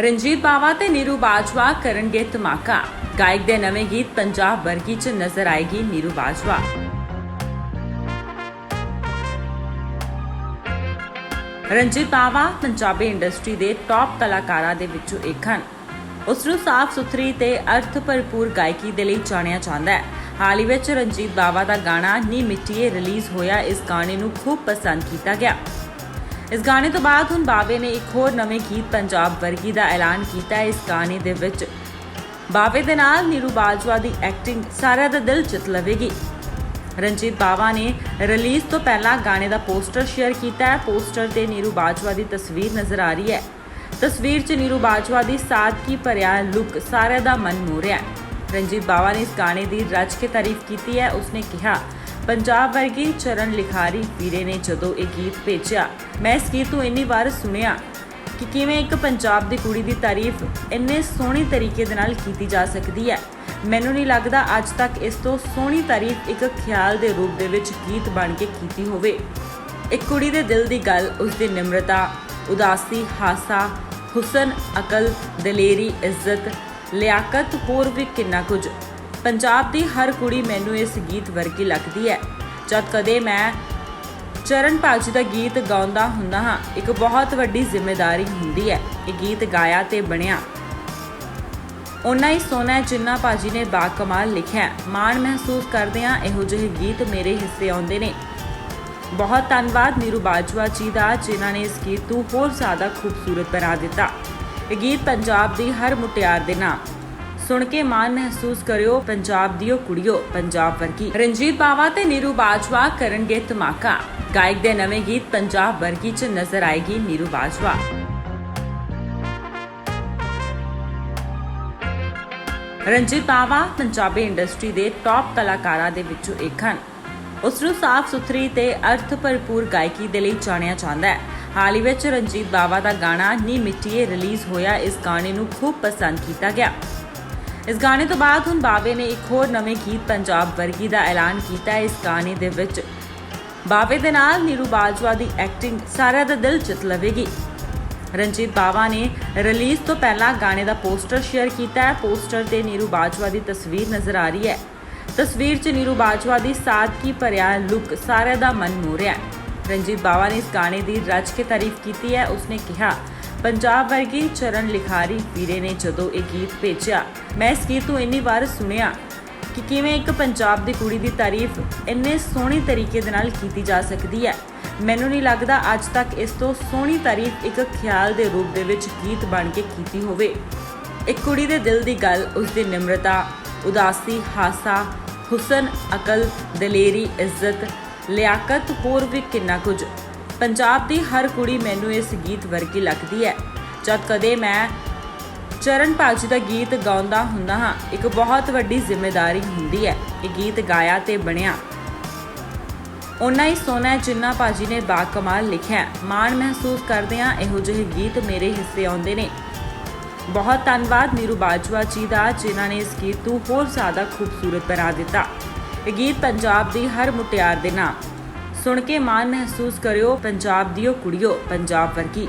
ਰਣਜੀਤ ਬਾਵਾ ਤੇ ਨੀਰੂ ਬਾਜਵਾ ਕਰਨਗੇ ਧਮਾਕਾ। ਗਾਇਕ ਦੇ ਨਵੇਂ ਗੀਤ ਪੰਜਾਬ ਵਰਗੀ ਚ ਨਜ਼ਰ ਆਏਗੀ ਨੀਰੂ ਬਾਜਵਾ। ਰਣਜੀਤ ਬਾਵਾ ਪੰਜਾਬੀ ਇੰਡਸਟਰੀ ਦੇ ਟੌਪ ਕਲਾਕਾਰਾਂ ਦੇ ਵਿੱਚੋਂ ਇੱਕ ਹਨ। ਉਸ ਨੂੰ ਸਾਫ਼ ਸੁਥਰੀ ਤੇ ਅਰਥ ਭਰਪੂਰ ਗਾਇਕੀ ਦੇ ਲਈ ਜਾਣਿਆ ਜਾਂਦਾ ਹੈ। ਹਾਲ ਹੀ ਵਿੱਚ ਰਣਜੀਤ ਬਾਵਾ ਦਾ ਗਾਣਾ ਨੀ ਮਿੱਟੀਏ ਰਿਲੀਜ਼ ਹੋਇਆ ਇਸ ਗਾਣੇ ਨੂੰ ਖੂਬ ਪਸੰਦ ਕੀਤਾ ਗਿਆ। ਇਸ ਗਾਣੇ ਤੋਂ ਬਾਅਦ ਹੁਣ ਬਾਵੇ ਨੇ ਇੱਕ ਹੋਰ ਨਵੇਂ ਗੀਤ ਪੰਜਾਬ ਵਰਗੀ ਦਾ ਐਲਾਨ ਕੀਤਾ ਹੈ। ਇਸ ਗਾਣੇ ਦੇ ਵਿੱਚ ਬਾਵੇ ਦੇ ਨਾਲ ਨੀਰੂ ਬਾਜਵਾ ਦੀ ਐਕਟਿੰਗ ਸਾਰਿਆਂ ਦਾ ਦਿਲ ਜਿੱਤ ਲਵੇਗੀ। ਰਣਜੀਤ ਬਾਵਾ ਨੇ ਰਿਲੀਜ਼ ਤੋਂ ਪਹਿਲਾਂ ਗਾਣੇ ਦਾ ਪੋਸਟਰ ਸ਼ੇਅਰ ਕੀਤਾ ਹੈ। ਪੋਸਟਰ ਤੇ ਨੀਰੂ ਬਾਜਵਾ ਦੀ ਤਸਵੀਰ ਨਜ਼ਰ ਆ ਰਹੀ ਹੈ। ਤਸਵੀਰ 'ਚ ਨੀਰੂ ਬਾਜਵਾ ਦੀ ਸਾਦਗੀ ਭਰਿਆ ਲੁੱਕ ਸਾਰਿਆਂ ਦਾ ਮਨ ਮੋਹ ਰਿਹਾ ਹੈ। ਰਣਜੀਤ ਬਾਵਾ ਨੇ ਇਸ ਗਾਣੇ ਦੀ ਰਚ ਕੇ ਤਾਰੀਫ ਕੀਤੀ ਹੈ। ਉਸਨੇ ਕਿਹਾ ਪੰਜਾਬ ਵਰਗੀ ਚਰਨ ਲਿਖਾਰੀ ਵੀਰੇ ਨੇ ਜਦੋਂ ਇਹ ਗੀਤ ਭੇਜਿਆ, ਮੈਂ ਇਸ ਗੀਤ ਨੂੰ ਇੰਨੀ ਵਾਰ ਸੁਣਿਆ ਕਿ ਕਿਵੇਂ ਇੱਕ ਪੰਜਾਬ ਦੀ ਕੁੜੀ ਦੀ ਤਾਰੀਫ ਇੰਨੇ ਸੋਹਣੇ ਤਰੀਕੇ ਦੇ ਨਾਲ ਕੀਤੀ ਜਾ ਸਕਦੀ ਹੈ। ਮੈਨੂੰ ਨਹੀਂ ਲੱਗਦਾ ਅੱਜ ਤੱਕ ਇਸ ਤੋਂ ਸੋਹਣੀ ਤਾਰੀਫ ਇੱਕ ਖਿਆਲ ਦੇ ਰੂਪ ਦੇ ਵਿੱਚ ਗੀਤ ਬਣ ਕੇ ਕੀਤੀ ਹੋਵੇ। ਇੱਕ ਕੁੜੀ ਦੇ ਦਿਲ ਦੀ ਗੱਲ, ਉਸ ਦੀ ਨਿਮਰਤਾ, ਉਦਾਸੀ, ਹਾਸਾ, ਹੁਸਨ, ਅਕਲ, ਦਲੇਰੀ, ਇੱਜ਼ਤ, ਲਿਆਕਤ ਹੋਰ ਵੀ ਕਿੰਨਾ ਕੁਝ ਪੰਜਾਬ ਦੀ ਹਰ ਕੁੜੀ ਮੈਨੂੰ ਇਸ ਗੀਤ ਵਰਗੀ ਲੱਗਦੀ ਹੈ। ਜਦ ਕਦੇ ਮੈਂ ਚਰਨ ਭਾਜੀ ਦਾ ਗੀਤ ਗਾਉਂਦਾ ਹੁੰਦਾ ਹਾਂ, ਇੱਕ ਬਹੁਤ ਵੱਡੀ ਜ਼ਿੰਮੇਵਾਰੀ ਹੁੰਦੀ ਹੈ। ਇਹ ਗੀਤ ਗਾਇਆ ਤੇ ਬਣਿਆ। ਉਨਾ ਹੀ ਸੋਨਾ ਹੈ ਜਿੰਨਾ ਭਾਜੀ ਨੇ ਬਾਕਮਾਲ ਲਿਖਿਆ ਮਾਣ ਮਹਿਸੂਸ ਕਰਦੇ ਹਾਂ, ਇਹੋ ਜਿਹੇ ਗੀਤ ਮੇਰੇ ਹਿੱਸੇ ਆਉਂਦੇ ਨੇ। ਬਹੁਤ ਧੰਨਵਾਦ ਨੀਰੂ ਬਾਜਵਾ ਜੀ ਦਾ, ਜਿਨ੍ਹਾਂ ਨੇ ਇਸ ਗੀਤ ਨੂੰ ਹੋਰ ਜ਼ਿਆਦਾ ਖੂਬਸੂਰਤ ਬਣਾ ਦਿੱਤਾ। ਇਹ ਗੀਤ ਪੰਜਾਬ ਦੀ ਹਰ ਮੁਟਿਆਰ ਦੇ ਨਾਮ ਸੁਣ ਕੇ ਮਾਣ ਮਹਿਸੂਸ ਕਰਿਓ, ਪੰਜਾਬ ਦਿਓ ਕੁੜੀਓ। ਪੰਜਾਬ ਵਰਗੀ ਰਣਜੀਤ ਬਾਵਾ ਤੇ ਨੀਰੂ ਬਾਜਵਾ ਕਰਨਗੇ ਧਮਾਕਾ। ਗਾਇਕ ਦੇ ਨਵੇਂ ਗੀਤ ਪੰਜਾਬ ਵਰਗੀ ਚ ਨਜ਼ਰ ਆਏਗੀ ਨੀਰੂ ਬਾਜਵਾ। ਰਣਜੀਤ ਬਾਵਾ ਪੰਜਾਬੀ ਇੰਡਸਟਰੀ ਦੇ ਟੌਪ ਕਲਾਕਾਰਾਂ ਦੇ ਵਿੱਚੋਂ ਇੱਕ ਹਨ। ਉਸ ਨੂੰ ਸਾਫ਼ ਸੁਥਰੀ ਤੇ ਅਰਥ ਭਰਪੂਰ ਗਾਇਕੀ ਦੇ ਲਈ ਜਾਣਿਆ ਜਾਂਦਾ ਹੈ। ਹਾਲ ਹੀ ਵਿੱਚ ਰਣਜੀਤ ਬਾਵਾ ਦਾ ਗਾਣਾ ਨੀ ਮਿੱਟੀਏ ਰਿਲੀਜ਼ ਹੋਇਆ, ਇਸ ਗਾਣੇ ਨੂੰ ਖੂਬ ਪਸੰਦ ਕੀਤਾ ਗਿਆ। ਇਸ ਗਾਣੇ ਤੋਂ ਬਾਅਦ ਹੁਣ ਬਾਵੇ ਨੇ ਇੱਕ ਹੋਰ ਨਵੇਂ ਗੀਤ ਪੰਜਾਬ ਵਰਗੀ ਦਾ ਐਲਾਨ ਕੀਤਾ ਹੈ। ਇਸ ਗਾਣੇ ਦੇ ਵਿੱਚ ਬਾਵੇ ਦੇ ਨਾਲ ਨੀਰੂ ਬਾਜਵਾ ਦੀ ਐਕਟਿੰਗ ਸਾਰਿਆਂ ਦਾ ਦਿਲ ਜਿੱਤ ਲਵੇਗੀ। ਰਣਜੀਤ ਬਾਵਾ ਨੇ ਰਿਲੀਜ਼ ਤੋਂ ਪਹਿਲਾਂ ਗਾਣੇ ਦਾ ਪੋਸਟਰ ਸ਼ੇਅਰ ਕੀਤਾ ਹੈ। ਪੋਸਟਰ ਤੇ ਨੀਰੂ ਬਾਜਵਾ ਦੀ ਤਸਵੀਰ ਨਜ਼ਰ ਆ ਰਹੀ ਹੈ। ਤਸਵੀਰ 'ਚ ਨੀਰੂ ਬਾਜਵਾ ਦੀ ਸਾਦਗੀ ਭਰਿਆ ਲੁੱਕ ਸਾਰਿਆਂ ਦਾ ਮਨ ਮੋਹ ਰਿਹਾ ਹੈ। ਰਣਜੀਤ ਬਾਵਾ ਨੇ ਇਸ ਗਾਣੇ ਦੀ ਰੱਜ ਕੇ ਤਾਰੀਫ ਕੀਤੀ ਹੈ। ਉਸਨੇ ਕਿਹਾ ਪੰਜਾਬ ਵਰਗੀ ਚਰਨ ਲਿਖਾਰੀ ਵੀਰੇ ਨੇ ਜਦੋਂ ਇਹ ਗੀਤ ਭੇਜਿਆ, ਮੈਂ ਇਸ ਗੀਤ ਨੂੰ ਇੰਨੀ ਵਾਰ ਸੁਣਿਆ ਕਿ ਕਿਵੇਂ ਇੱਕ ਪੰਜਾਬ ਦੀ ਕੁੜੀ ਦੀ ਤਾਰੀਫ ਇੰਨੇ ਸੋਹਣੇ ਤਰੀਕੇ ਦੇ ਨਾਲ ਕੀਤੀ ਜਾ ਸਕਦੀ ਹੈ। ਮੈਨੂੰ ਨਹੀਂ ਲੱਗਦਾ ਅੱਜ ਤੱਕ ਇਸ ਤੋਂ ਸੋਹਣੀ ਤਾਰੀਫ ਇੱਕ ਖਿਆਲ ਦੇ ਰੂਪ ਦੇ ਵਿੱਚ ਗੀਤ ਬਣ ਕੇ ਕੀਤੀ ਹੋਵੇ। ਇੱਕ ਕੁੜੀ ਦੇ ਦਿਲ ਦੀ ਗੱਲ, ਉਸ ਦੀ ਨਿਮਰਤਾ, ਉਦਾਸੀ, ਹਾਸਾ, ਹੁਸਨ, ਅਕਲ, ਦਲੇਰੀ, ਇੱਜ਼ਤ, ਲਿਆਕਤ ਹੋਰ ਵੀ ਕਿੰਨਾ ਕੁਝ। ਪੰਜਾਬ ਦੀ ਹਰ ਕੁੜੀ ਮੈਨੂੰ ਇਸ ਗੀਤ ਵਰਗੀ ਲੱਗਦੀ ਹੈ। ਜਦ ਕਦੇ ਮੈਂ ਚਰਨ ਭਾਜੀ ਦਾ ਗੀਤ ਗਾਉਂਦਾ ਹੁੰਦਾ ਹਾਂ, ਇੱਕ ਬਹੁਤ ਵੱਡੀ ਜ਼ਿੰਮੇਵਾਰੀ ਹੁੰਦੀ ਹੈ ਇਹ ਗੀਤ ਗਾਇਆ ਤੇ ਬਣਿਆ। ਉਨਾ ਹੀ ਸੋਨਾ ਹੈ ਜਿੰਨਾ ਭਾਜੀ ਨੇ ਬਾਕਮਾਲ ਲਿਖਿਆ ਮਾਣ ਮਹਿਸੂਸ ਕਰਦੇ ਹਾਂ ਇਹੋ ਜਿਹੇ ਗੀਤ ਮੇਰੇ ਹਿੱਸੇ ਆਉਂਦੇ ਨੇ। ਬਹੁਤ ਧੰਨਵਾਦ ਨੀਰੂ ਬਾਜਵਾ ਜੀ ਦਾ, ਜਿਨ੍ਹਾਂ ਨੇ ਇਸ ਗੀਤ ਨੂੰ ਹੋਰ ਜ਼ਿਆਦਾ ਖੂਬਸੂਰਤ ਬਣਾ ਦਿੱਤਾ। ਇਹ ਗੀਤ ਪੰਜਾਬ ਦੀ ਹਰ ਮੁਟਿਆਰ ਦੇ ਨਾਮ ਸੁਣ ਕੇ ਮਾਣ ਮਹਿਸੂਸ ਕਰਿਓ ਪੰਜਾਬ ਦਿਓ ਕੁੜੀਓ ਪੰਜਾਬ ਵਰਗੀ।